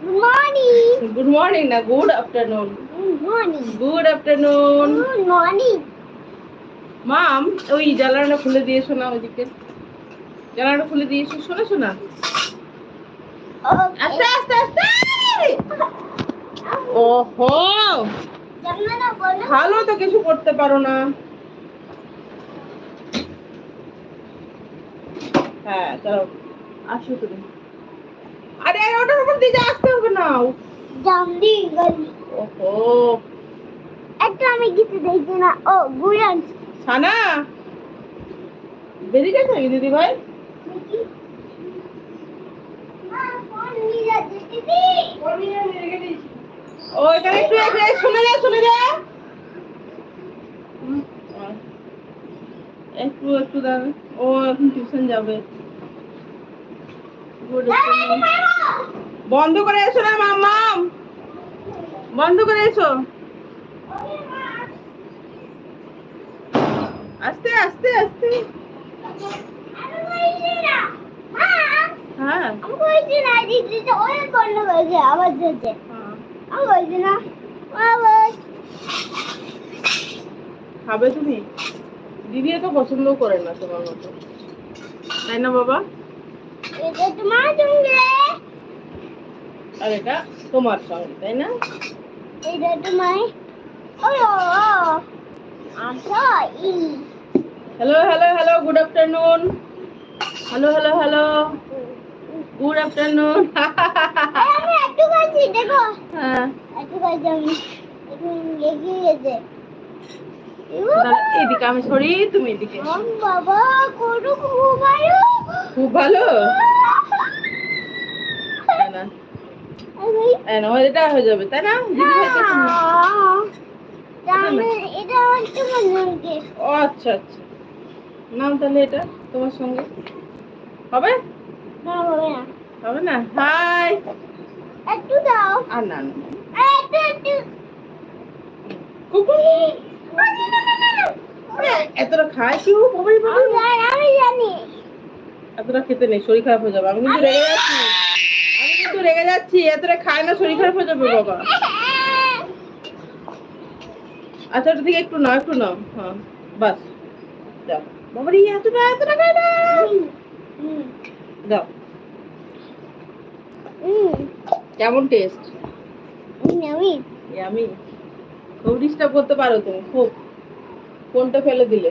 Good morning. Good morning না good afternoon Good morning. Good afternoon Good morning. Ma'am ওই জানালাটা খুলে দিয়েছ না ওইদিকে। জানালাটা খুলে দিয়েছ শোনা শোনা। আস্তে আস্তে আস্তে! ওহো! ভালো তো কিছু করতে পারো না। হ্যাঁ চলো আসো তুমি। আরে ওটার উপর দিয়ে আসতে হবে না। জামদি গলি। ওহো। একটা আমি কিছু দেখছি না। ও গুড়ান সানা? বেরিয়ে গেছে নাকি দিদি ভাই? শুনে যা শুনে যা একটু একটু দাঁড়া ও এখন টিউশন যাবে. বন্ধ করে এসো না মাম্মাম বন্ধ করে এসো। আস্তে আস্তে আস্তে। হ্যাঁ। আবার যেতে খাবে তুমি? দিদি এত পছন্দ করে না তোমার মতো। তাই না, বাবা? এটা তোমার সঙ্গে। আর এটা তোমার সঙ্গে তাই না? এটা তোমার hello hello hello good afternoon hello hello hello good afternoon আমি একটু খাচ্ছি দেখো। হ্যাঁ। একটু খাচ্ছি আমি একটু এগিয়ে গেছে। তাহলে এদিকে আমি সরি তুমি এদিকে বাবা খুব ভালো? খুব এটা হয়ে যাবে তাই না? আচ্ছা আচ্ছা। নাম তাহলে এটা তোমার সঙ্গে। হবে? হবে না। হাই! একটু দাও। আর না কুকুর! এতটা খায় বাবাই বাবাই আমি জানি, এতটা খেতে নেই শরীর খারাপ হয়ে যাবে। আমি কিন্তু রেগে যাচ্ছি। আমি কিন্তু রেগে যাচ্ছি এতটা খায় না শরীর খারাপ হয়ে যাবে বাবা। আচ্ছা ওটা থেকে একটু নাও একটু নাও। হ্যাঁ বাস। দাও এতটা এতটা খায় না। দাও কেমন টেস্ট আমি আমি খুব ডিস্টার্ব করতে পারো তুমি খুব। ফোনটা ফেলে দিলে?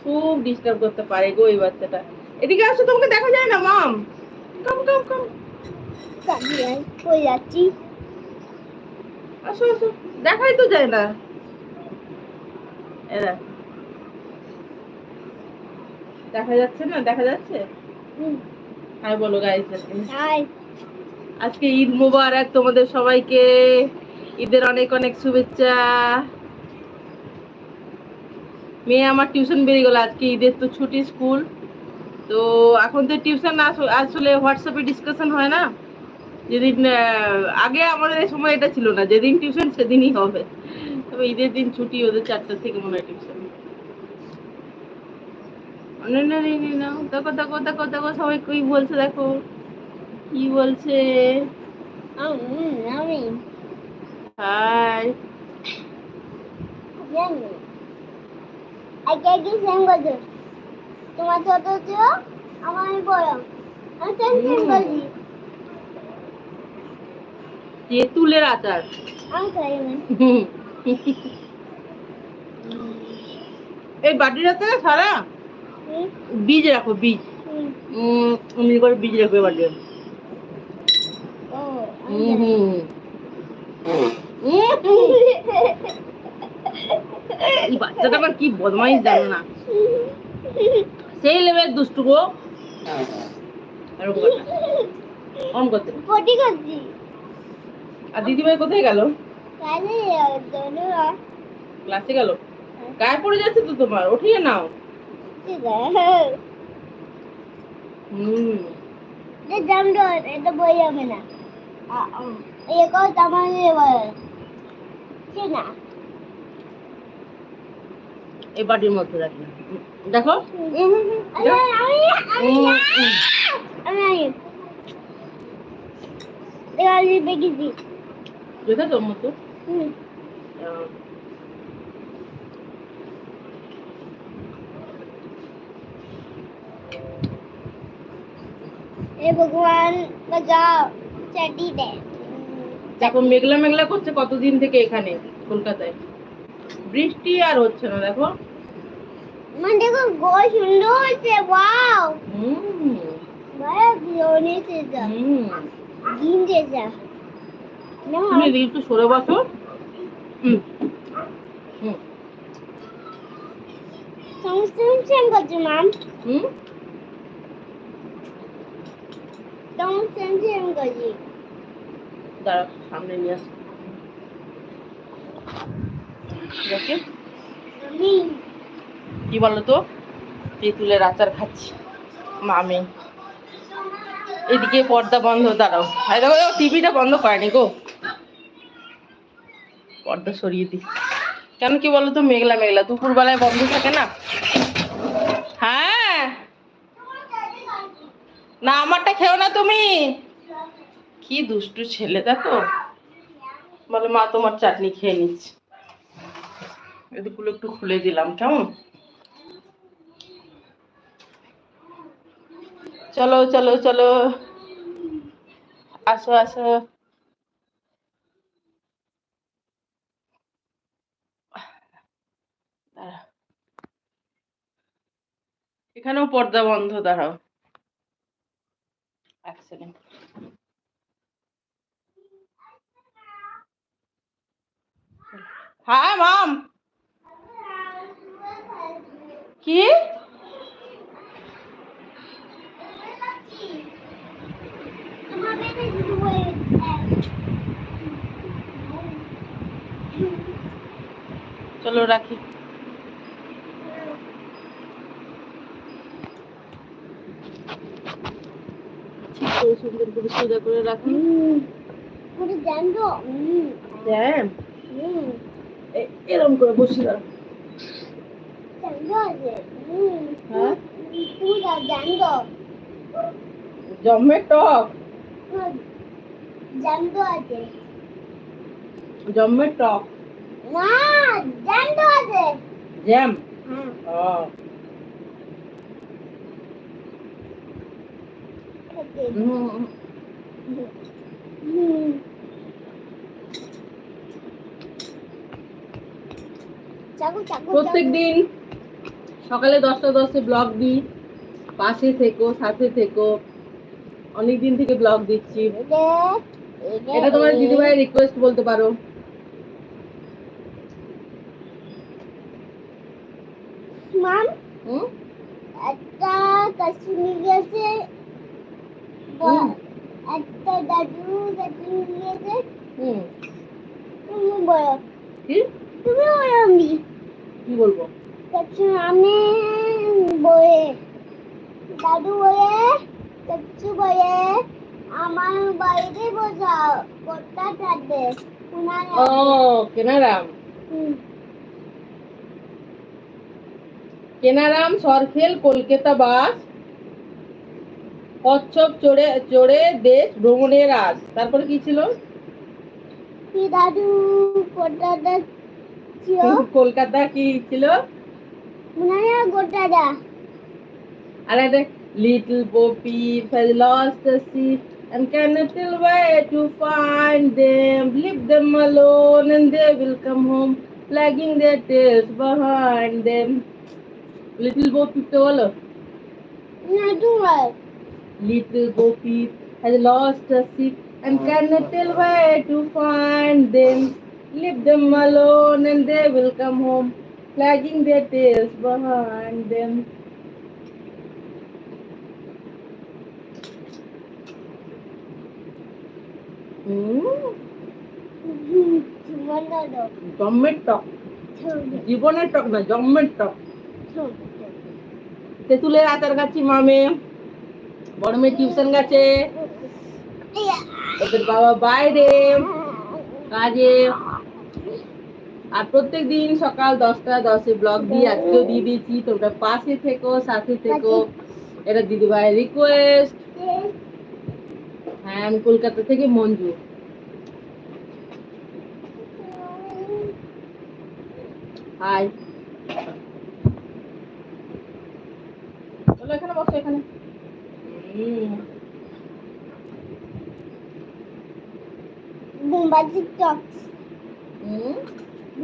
খুব ডিস্টার্ব করতে পারে গো এই বাচ্চাটা। এদিকে আসো তোমাকে দেখা যায় না মাম। কাম কাম কাম যাচ্ছি? আসো আসো। দেখাই তো যায় না। এরা। দেখা যাচ্ছে না? দেখা যাচ্ছে? হাই বলো গাইস হাই আজকে ঈদ মোবারক তোমাদের সবাইকে। ঈদের অনেক অনেক শুভেচ্ছা। মেয়ে আমার টিউশন বেরিয়ে গেলো আজকে ঈদের তো ছুটি স্কুল। তো এখন তো টিউশন আসলে হোয়াটসঅ্যাপে ডিসকাশন হয় না। যেদিন আগে আমাদের এই সময় এটা ছিল না যেদিন টিউশন সেদিনই হবে। তবে ঈদের দিন ছুটি ওদের চারটা থেকে মনে হয় টিউশন। দেখো দেখো দেখো দেখো সবাই কি বলছে দেখো। কি বলছে? হাই জানি। আগে কি সেম করছ তোমার ছোট ছিল আমার আমি বড়। আমি সেম সেম। করছি তেঁতুলের আচার। আমি খাই না হুম। এই বাটিটাতে সারা বীজ রাখো বীজ। এমনি করে বীজ রাখবে আমি হুম। হুম হুম। এই বাচ্চাটা আবার কি বদমাইশ জানো না। সেই লেভেল দুষ্টু গো অন করতে। আর দিদিভাই কোথায় গেল? ক্লাসে গেল? গায়ে পড়ে যাচ্ছে তো তোমার উঠিয়ে নাও। হুম। এটা বই যাবে না। এই কথা আমার ঠিক না। এই বাটির মধ্যে রাখি। দেখো। দেখে তোর ভগবান বাজাও চাটি দেখো মেঘলা মেঘলা করছে কতদিন থেকে এখানে কলকাতায়। বৃষ্টি আর হচ্ছে না, দেখো। মানে দেখো গোল সুন্দর হয়েছে ওয়াও হুম। বড় বিয়নেছে যা হুম। গিনতে যা তুমি এদিকে একটু সরে বসো। হুম। হুম। সমস্ত সেম করছ ম্যাম হুম। সমস্ত সেম করছি দাঁড়া সামনে নিয়ে আসো। ঠিক আছে কি বলো তো তেঁতুলের আচার খাচ্ছি। মামি। এদিকে পর্দা বন্ধ, দাঁড়াও। আরে দেখো টিভিটা বন্ধ করেনি গো। পর্দা সরিয়ে দি কেন কি বলো তো মেঘলা মেঘলা। দুপুর বেলায় বন্ধ থাকে না? হ্যাঁ। না, আমারটা খেও না তুমি। কি দুষ্টু ছেলে, দেখো। বলে, মা, তোমার চাটনি খেয়ে নিচ্ছি। এদিকগুলো একটু খুলে দিলাম, কেমন? চলো চলো চলো। আসো আসো। এখানেও পর্দা বন্ধ দাঁড়াও। এক সেকেন্ড হ্যাঁ মাম কি আমার বেটা শুধু বলে চলো রাখি। ঠিক করে সুন্দর করে সোজা করে রাখি হ্যাঁ। এরম করে বসে দাও হুম। হ্যাঁ টক। জানতো টক। না আছে। জ্যাম? ও। প্রত্যেক দিন সকালে দশটা দশে ব্লগ দিই পাশে থেকো সাথে থেকো। অনেক দিন থেকে ব্লগ দিচ্ছি। এটা তোমার দিদিভাইয়ের রিকোয়েস্ট বলতে পারো মাম হুম একটা কাশ্মীর গেছে হুম। একটা দাদু কাশ্মীর গেছে হুম তুমি বলো কি তুমি বলো আমি কি বলব? আমি দাদু বলে আমার বাড়িতে বোঝাও থাকবে ও কেনারাম। কেনারাম সরখেল কলকাতা বাস কচ্ছপ চড়ে চড়ে দেশ ভ্রমণের আজ। তারপরে কি ছিল? দাদু ছিল কলকাতা কি ছিল উনার গোটাটা আর একটা little puppy has lost the sea and cannot tell where to find them leave them alone and they will come home flagging their tails behind them little bo peep কে বলো না তোমার little bo peep has lost the sea and cannot tell where to find them leave them alone and they will come home flagging their tails behind them হুম জীবন দাদু জম্মের টক জীবনের টক না জম্মের টক তেঁতুলের আচার খাচ্ছি মামে বড় মেয়ে টিউশন গেছে ওদের বাবা বাইরে কাজে আর প্রত্যেক দিন সকাল দশটা দশে ব্লগ দিই আজকেও দিয়ে দিয়েছি। তোমরা পাশে থেকো সাথে থেকো। এটা দিদিভাই রিকোয়েস্ট হ্যাঁ আমি কলকাতা থেকে মঞ্জু। হাই চলো এখানে বসো এখানে। বুম্বাজি হুম?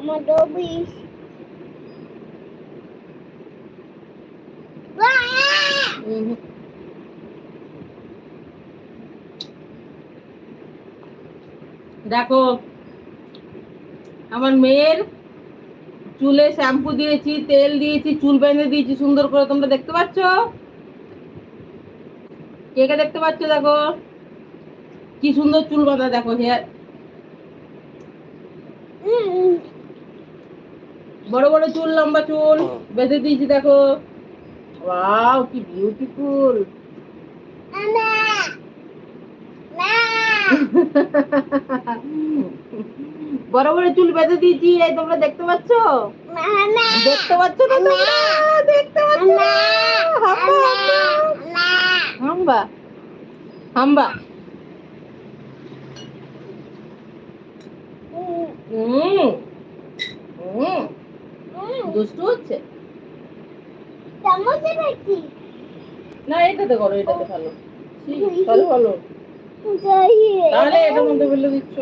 আমার ডবি হুম দেখো আমার মেয়ের চুলে শ্যাম্পু দিয়েছি তেল দিয়েছি চুল বেঁধে দিয়েছি সুন্দর করে তোমরা দেখতে পাচ্ছ? কে কে দেখতে পাচ্ছ দেখো? কি সুন্দর চুল বাঁধা দেখো হেয়ার বড় বড় চুল লম্বা চুল বেঁধে দিয়েছি দেখো। ওয়াও কি বিউটিফুল বড় বড় চুল বেঁধে দিয়েছি এই তোমরা দেখতে পাচ্ছ? দেখতে পাচ্ছ না তোমরা? দেখতে পাচ্ছ হাম্বা হাম্বা। হুম হুম দুষ্টু হচ্ছে। না এটাতে করো এটাতে ভালো ভালো ভালো তাহলে এটার মধ্যে ফেলে দিচ্ছ।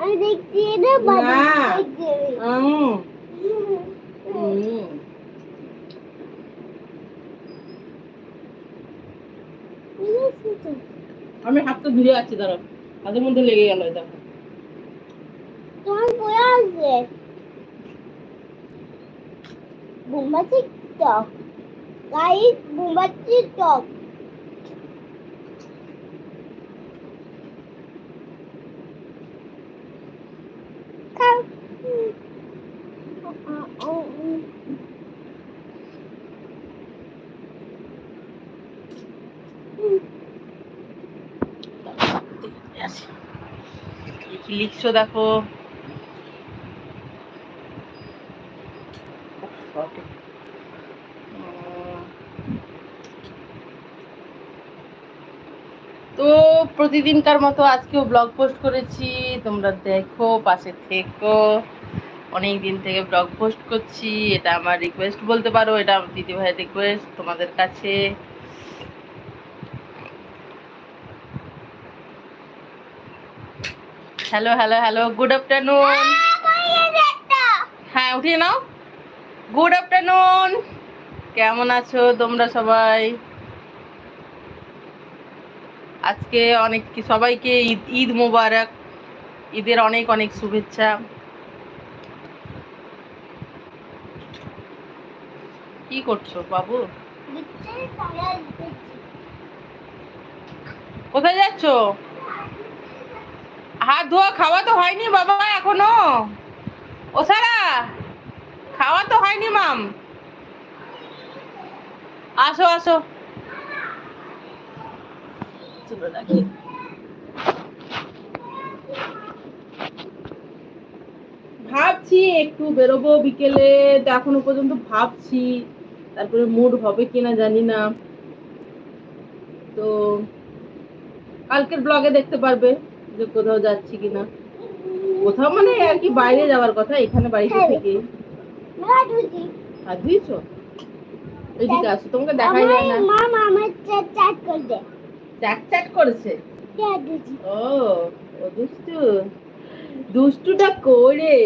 আমি দেখছি এটা হুম আমি হাতটা ধুয়ে আছি দাঁড়াও। হাতের মধ্যে লেগে গেল দেখো। তোমার আসবে বোম্বাচি টক গাইস বোম্বাচি টক খাও কি তো প্রতিদিনকার মতো আজকেও ব্লগ পোস্ট করেছি তোমরা দেখো পাশে থেকো। অনেক দিন থেকে ব্লগ পোস্ট করছি এটা আমার রিকোয়েস্ট বলতে পারো এটা আমার দিদি ভাইয়ের রিকোয়েস্ট তোমাদের কাছে। Hello hello hello good afternoon হ্যাঁ উঠিয়ে নাও। গুড আফটারনুন কেমন আছো তোমরা সবাই? আজকে অনেক সবাইকে ঈদ ঈদ মোবারক। ঈদের অনেক অনেক শুভেচ্ছা। কি করছ বাবু? কোথায় যাচ্ছ? হাত ধোয়া, খাওয়া তো হয়নি বাবা এখনও। ও সারা খাওয়া তো হয়নি মাম। আসো আসো। ভাবছি একটু বেরোবো বিকেলে এখনও পর্যন্ত ভাবছি। তারপরে মুড হবে কিনা জানি না। তো কালকের ব্লগে দেখতে পারবে যে কোথাও যাচ্ছি কিনা। কোথাও মানে আর কি বাইরে যাওয়ার কথা এখানে বাড়িতে হ্যাঁ। থেকে হাত ধুয়েছো এদিকে আসো তোমাকে দেখাই যায় না মামা আমার চাট চাট করবে চ্যাট চ্যাট করেছে ও ও দুষ্টু দুষ্টুটা করে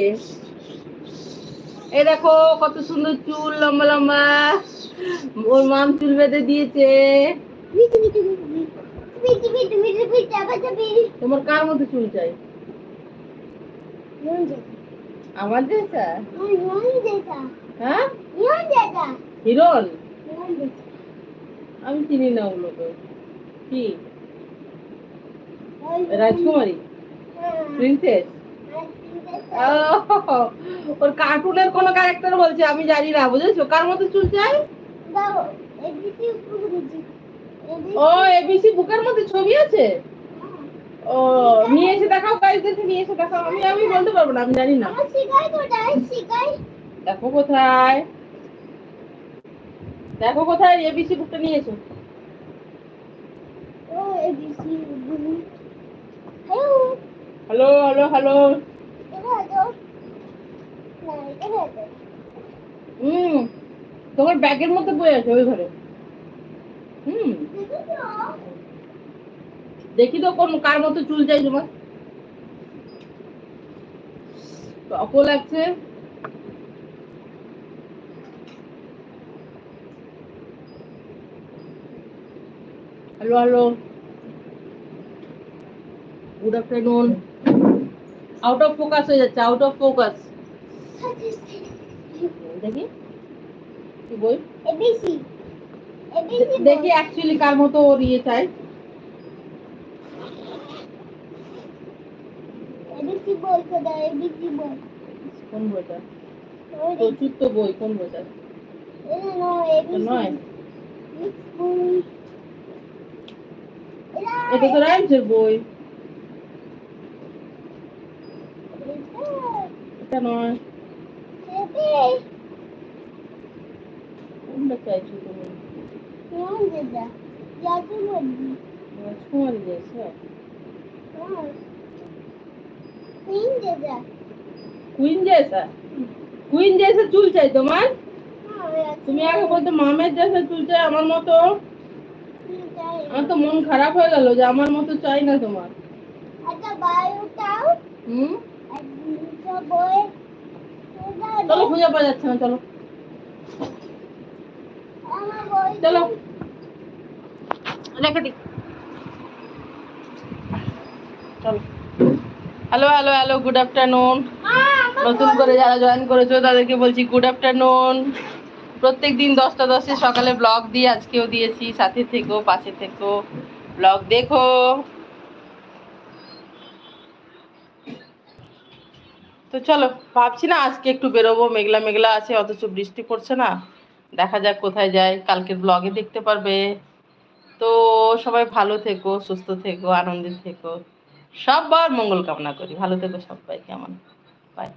এই দেখো কত সুন্দর চুল লম্বা লম্বা ওর মাম চুল বেঁধে দিয়েছে তোমার কার মতো চুল চাই আমার যেটা? হ্যাঁ? যেটা। আমি চিনি না ওগুলোকে। কি? রাজকুমারী? প্রিন্সেস? ওর কার্টুনের কোনো ক্যারেক্টার বলছে আমি জানি না বুঝেছ? কার মতো চুল চাই? ও এবিসি বুকের মধ্যে ছবি আছে? ও নিয়ে এসে দেখাও গাইজদেরকে নিয়ে এসে দেখাও। আমি আমি বলতে পারব না আমি জানি না। কোথায়? দেখো কোথায়। দেখো কোথায় এবিসি বুকটা নিয়েছো ও হ্যালো হ্যালো হ্যালো হুম তোমার ব্যাগের মধ্যে বই আছে ওই ঘরে। হুম। দেখি তো কোন কার মতো চুল চাই তোমার। টকও লাগছে hello hello. Good afternoon out of focus হয়ে যাচ্ছে আউট অফ ফোকাস দেখি। কি বই? দেখি অ্যাকচুয়ালি কার মতো ওর ইয়ে চাই এবিসি বল কোথায় এবিসি বল কোন বইটা ওই প্রচুর তো বই কোন বইটা এটা নয় এবিসি নয় এটা এটা তো রাইমসের বই এটা নয় কোনটা চাইছো তুমি রাজকুমারী দিয়েছে কুইন জেসা? কুইন জেসা চুল চাই তোমার? তুমি আগে বলতে মামের জেসা চুল চাই আমার মতো? আমার তো মন খারাপ হয়ে গেল যে আমার মতো চাই না তোমার। চলো খুঁজে পাওয়া যাচ্ছে না চলো। চলো। রেখে দি। চলো। Hello hello hello good afternoon নতুন করে যারা জয়েন করেছ, তাদেরকে বলছি গুড আফটারনুন প্রত্যেক দিন দশটা দশে সকালে ব্লগ দিই আজকেও দিয়েছি, সাথে থেকো, পাশে থেকো ব্লগ দেখো। তো চলো, ভাবছি না আজকে একটু বেরোবো, মেঘলা মেঘলা আছে, অথচ বৃষ্টি পড়ছে না। দেখা যাক কোথায় যায়, কালকের ব্লগে দেখতে পারবে। তো সবাই ভালো থেকো, সুস্থ থেকো, আনন্দে থেকো। সবার মঙ্গল কামনা করি। ভালো থেকো সব্বাই কেমন বাই